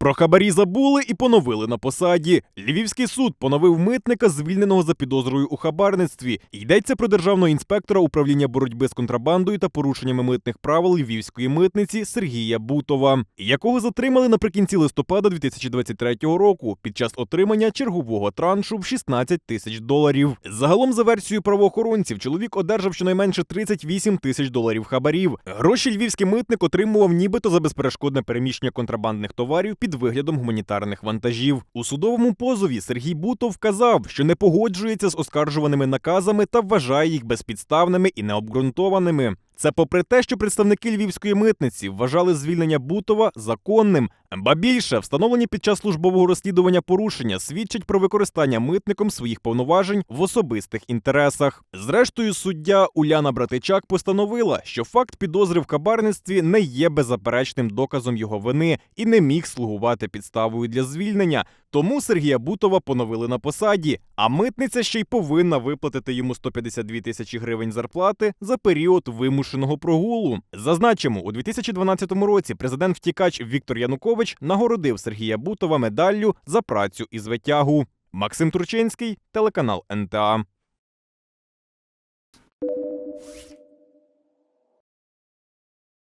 Про хабарі забули і поновили на посаді. Львівський суд поновив митника, звільненого за підозрою у хабарництві. Йдеться про державного інспектора управління боротьби з контрабандою та порушеннями митних правил львівської митниці Сергія Бутова, якого затримали наприкінці листопада 2023 року під час отримання чергового траншу в 16 тисяч доларів. Загалом, за версією правоохоронців, чоловік одержав щонайменше 38 тисяч доларів хабарів. Гроші львівський митник отримував нібито за безперешкодне переміщення контрабандних товарів під виглядом гуманітарних вантажів. У судовому позові Сергій Бутов вказав, що не погоджується з оскаржуваними наказами та вважає їх безпідставними і необґрунтованими. Це попри те, що представники львівської митниці вважали звільнення Бутова законним. Ба більше встановлені під час службового розслідування порушення свідчать про використання митником своїх повноважень в особистих інтересах. Зрештою, суддя Уляна Братичак постановила, що факт підозри в кабарництві не є беззаперечним доказом його вини і не міг слугувати підставою для звільнення. Тому Сергія Бутова поновили на посаді, а митниця ще й повинна виплатити йому 152 тисячі гривень зарплати за період вимушеного прогулу. Зазначимо, у 2012 році президент втікач Віктор Янукович нагородив Сергія Бутова медаллю за працю із витягу. Максим Турчинський, телеканал НТА.